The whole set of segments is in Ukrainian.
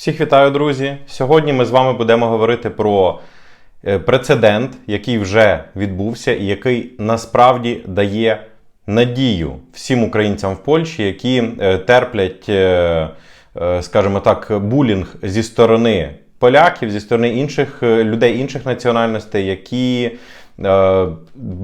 Всіх вітаю, друзі! Сьогодні ми з вами будемо говорити про е, прецедент, який вже відбувся, і який насправді дає надію всім українцям в Польщі, які е, терплять, е, скажімо так, булінг зі сторони поляків, зі сторони інших людей інших національностей, які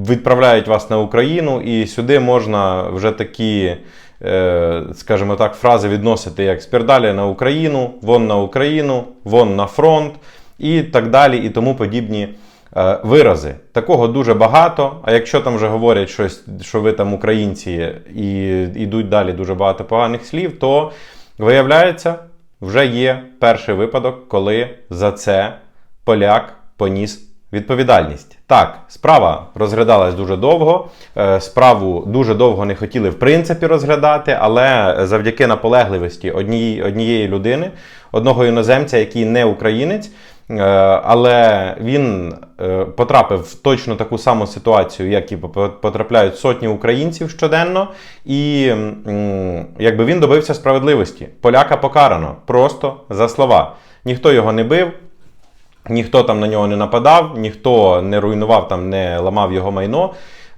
відправляють вас на Україну, і сюди можна вже такі. Е, Скажімо так, фрази відносити як спірдалі на Україну, вон на Україну, вон на фронт і так далі, і тому подібні е, вирази. Такого дуже багато. А якщо там вже говорять щось, що ви там українці і йдуть далі дуже багато поганих слів, то виявляється, вже є перший випадок, коли за це поляк поніс відповідальність. Так, справа розглядалась дуже довго. е, Справу дуже довго не хотіли в принципі розглядати, але завдяки наполегливості однієї, однієї людини, одного іноземця, який не українець, е, але він е, потрапив в точно таку саму ситуацію, як і потрапляють сотні українців щоденно, і якби він добився справедливості. Поляка покарано просто за слова. Ніхто його не бив, Ніхто там на нього не нападав, ніхто не руйнував там, не ламав його майно.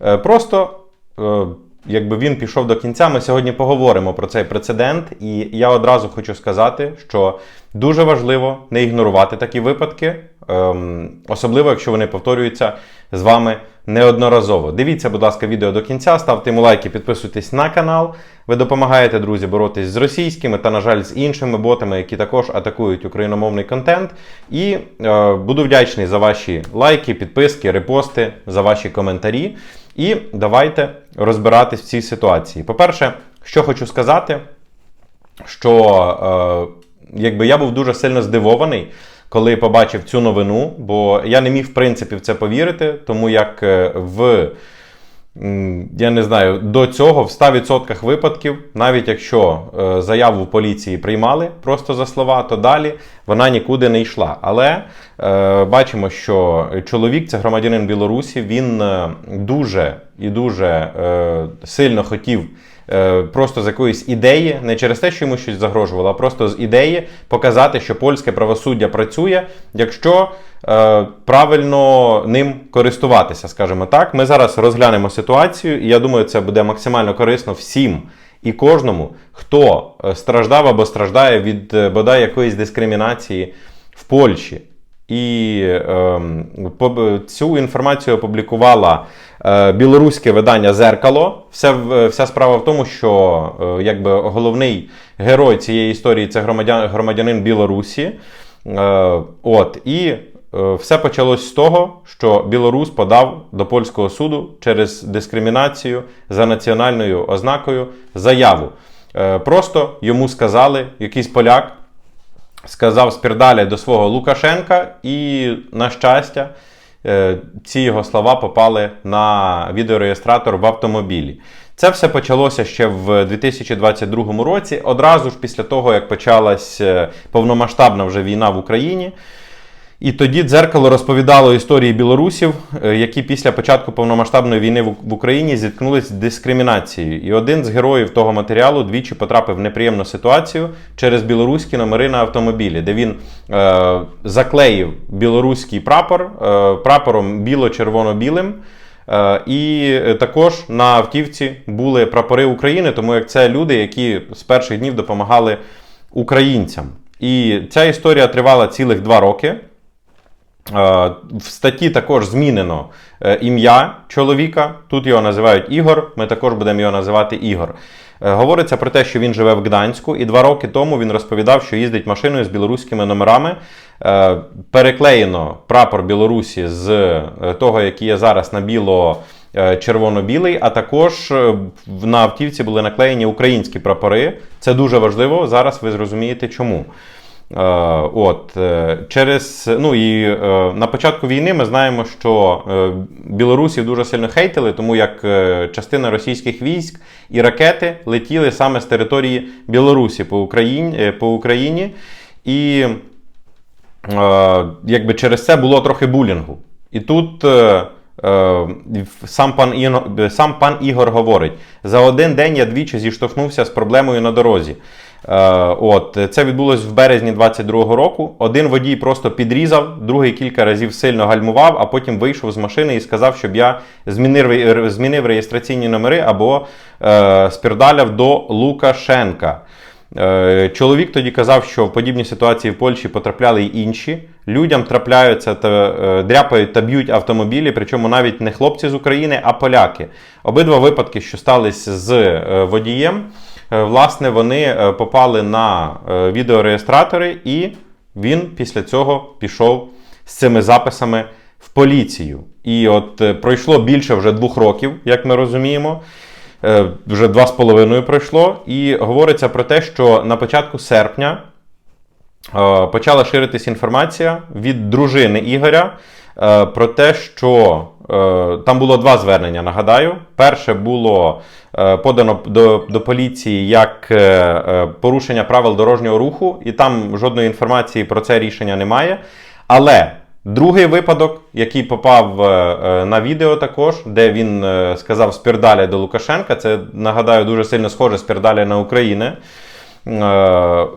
Е, Просто, е, якби він пішов до кінця, ми сьогодні поговоримо про цей прецедент. І я одразу хочу сказати, що дуже важливо не ігнорувати такі випадки, ем, особливо якщо вони повторюються з вами неодноразово. Дивіться, будь ласка, відео до кінця, ставте йому лайки, підписуйтесь на канал. Ви допомагаєте, друзі, боротись з російськими та, на жаль, з іншими ботами, які також атакують україномовний контент. І е, буду вдячний за ваші лайки, підписки, репости, за ваші коментарі. І давайте розбиратись в цій ситуації. По-перше, що хочу сказати, що е, якби я був дуже сильно здивований, коли побачив цю новину, бо я не міг в принципі в це повірити, тому як е, в. Я не знаю, до цього в 100% випадків, навіть якщо е, заяву поліції приймали просто за слова, то далі вона нікуди не йшла. Але е, бачимо, що чоловік, це громадянин Білорусі, він е, дуже і дуже е, сильно хотів просто з якоїсь ідеї, не через те, що йому щось загрожувало, а просто з ідеї показати, що польське правосуддя працює, якщо е, правильно ним користуватися, скажімо так. Ми зараз розглянемо ситуацію, і я думаю, це буде максимально корисно всім. І кожному, хто е, страждав або страждає від е, бодай якоїсь дискримінації в Польщі. І поб- цю інформацію опублікувала е, білоруське видання Зеркало. Все, вся справа в тому, що е, якби головний герой цієї історії це громадян, громадянин Білорусі. Е, от, і е, все почалось з того, що Білорусь подав до польського суду через дискримінацію за національною ознакою заяву. Е, просто йому сказали, якийсь поляк сказав спірдалі до свого Лукашенка, і, на щастя, е, ці його слова попали на відеореєстратор в автомобілі. Це все почалося ще в 2022 році, одразу ж після того, як почалась е, повномасштабна вже війна в Україні. І тоді дзеркало розповідало історії білорусів, е, які після початку повномасштабної війни в Україні зіткнулись з дискримінацією. І один з героїв того матеріалу двічі потрапив в неприємну ситуацію через білоруські номери на автомобілі, де він е, заклеїв білоруський прапор е, прапором біло-червоно-білим. Е, І е, також на автівці були прапори України, тому як це люди, які з перших днів допомагали українцям. І ця історія тривала цілих два роки. Е, В статті також змінено е, ім'я чоловіка. Тут його називають Ігор. Ми також будемо його називати Ігор. Е, Говориться про те, що він живе в Гданську, і два роки тому він розповідав, що їздить машиною з білоруськими номерами. Переклеєно прапор Білорусі з того, який є зараз на біло. Червоно-білий, а також на автівці були наклеєні українські прапори. Це дуже важливо. Зараз ви зрозумієте чому. Е, От е, через ну і е, на початку війни ми знаємо, що білорусів дуже сильно хейтили, тому як частина російських військ і ракети летіли саме з території Білорусі по Україні, по Україні. І якби через це було трохи булінгу. І тут сам, пан Іно, сам пан Ігор говорить: за один день я двічі зіштовхнувся з проблемою на дорозі. Е, От це відбулось в березні 22-го року. Один водій просто підрізав, другий кілька разів сильно гальмував, а потім вийшов з машини і сказав, щоб я змінив, змінив реєстраційні номери або е, спірдаляв до Лукашенка. Е, Чоловік тоді казав, що в подібні ситуації в Польщі потрапляли й інші. Людям трапляються та е, дряпають та б'ють автомобілі, причому навіть не хлопці з України, а поляки. Обидва випадки, що сталися з е, водієм, власне, вони е, попали на е, відеореєстратори, і він після цього пішов з цими записами в поліцію. І от е, пройшло більше вже двох років, як ми розуміємо. Е, Вже два з половиною пройшло, і говориться про те, що на початку серпня е, почала ширитись інформація від дружини Ігоря е, про те, що е, там було два звернення. Нагадаю, перше було е, подано до, до поліції як е, е, порушення правил дорожнього руху, і там жодної інформації про це рішення немає. Але другий випадок, який попав е, е, на відео також, де він е, сказав спірдаля до Лукашенка, це нагадаю дуже сильно схоже спірдаля на Україну. Е,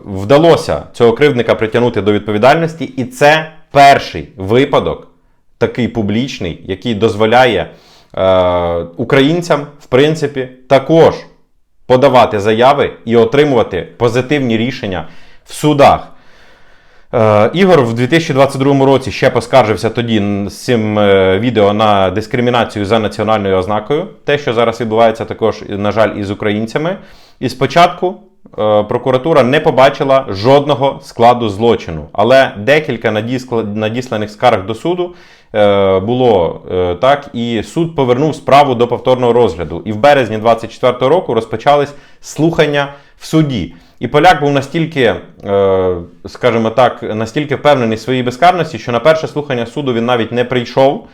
Вдалося цього кривдника притягнути до відповідальності, і це перший випадок, такий публічний, який дозволяє е, українцям, в принципі, також подавати заяви і отримувати позитивні рішення в судах. Е, Ігор в 2022 році ще поскаржився тоді з цим е, відео на дискримінацію за національною ознакою. Те, що зараз відбувається також, на жаль, із українцями. І спочатку е, прокуратура не побачила жодного складу злочину, але декілька надісланих скарг до суду було е, так, і суд повернув справу до повторного розгляду. І в березні 2024 року розпочались слухання в суді. І поляк був настільки, е, скажімо так, настільки впевнений в своїй безкарності, що на перше слухання суду він навіть не прийшов.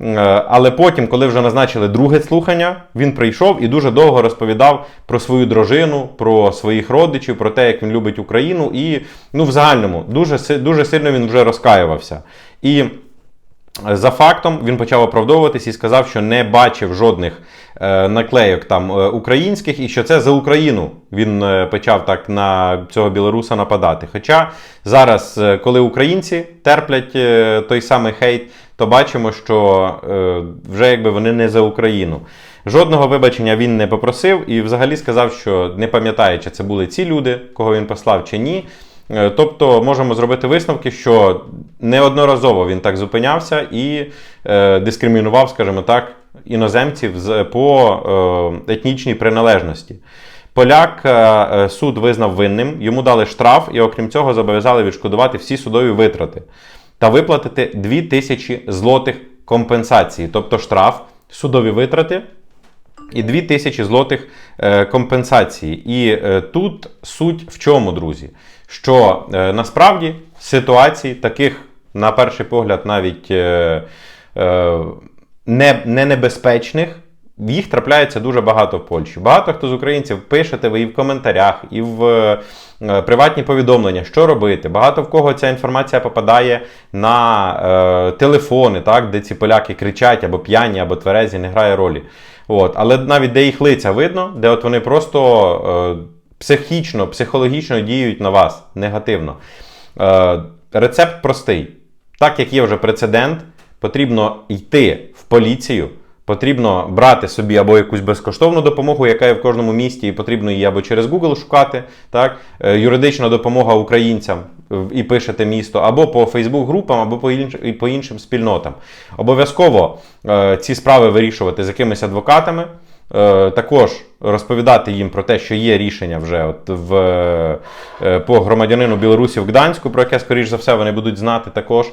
Е, Але потім, коли вже назначили друге слухання, він прийшов і дуже довго розповідав про свою дружину, про своїх родичів, про те, як він любить Україну, і ну, в загальному дуже, дуже сильно він вже розкаювався. І за фактом він почав оправдовуватись і сказав, що не бачив жодних е, наклейок там е, українських, і що це за Україну він е, почав так на цього білоруса нападати. Хоча зараз, е, коли українці терплять е, той самий хейт, то бачимо, що е, вже якби вони не за Україну. Жодного вибачення він не попросив і взагалі сказав, що не пам'ятає, чи це були ці люди, кого він послав, чи ні. Е, Тобто можемо зробити висновки, що неодноразово він так зупинявся і е, дискримінував, скажімо так, іноземців по е, етнічній приналежності. Поляк суд визнав винним, йому дали штраф і, окрім цього, зобов'язали відшкодувати всі судові витрати та виплатити 2000 злотих компенсації, тобто штраф, судові витрати і 2000 злотих компенсації. І тут суть в чому, друзі? Що е, насправді ситуацій таких, на перший погляд, навіть е, е, не, не небезпечних. Їх трапляється дуже багато в Польщі. Багато хто з українців пишете ви і в коментарях, і в е, приватні повідомлення, що робити. Багато в кого ця інформація попадає на е, телефони, так, де ці поляки кричать або п'яні, або тверезі, не грає ролі. От. Але навіть де їх лиця видно, де от вони просто е, психічно, психологічно діють на вас негативно. Е, рецепт простий. Так як є вже прецедент, потрібно йти в поліцію. Потрібно брати собі або якусь безкоштовну допомогу, яка є в кожному місті, і потрібно її або через Google шукати, так? Е, юридична допомога українцям і пишете місто, або по Facebook групам, або по, інш, і по іншим спільнотам. Обов'язково е, ці справи вирішувати з якимись адвокатами. Е, також розповідати їм про те, що є рішення вже от в, е, по громадянину Білорусі в Гданську, про яке, скоріш за все, вони будуть знати також.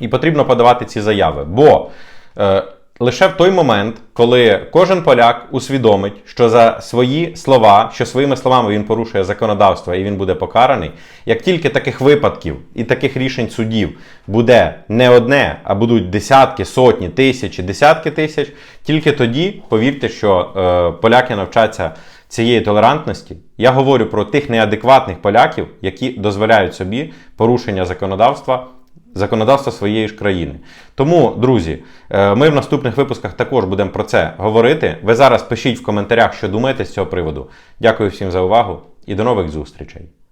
І потрібно подавати ці заяви. Бо е, лише в той момент, коли кожен поляк усвідомить, що за свої слова, що своїми словами він порушує законодавство і він буде покараний, як тільки таких випадків і таких рішень судів буде не одне, а будуть десятки, сотні, тисячі, десятки тисяч, тільки тоді повірте, що е, поляки навчаться. Цієї толерантності я говорю про тих неадекватних поляків, які дозволяють собі порушення законодавства законодавства своєї ж країни. Тому, друзі, е, ми в наступних випусках також будемо про це говорити. Ви зараз пишіть в коментарях, що думаєте з цього приводу. Дякую всім за увагу і до нових зустрічей!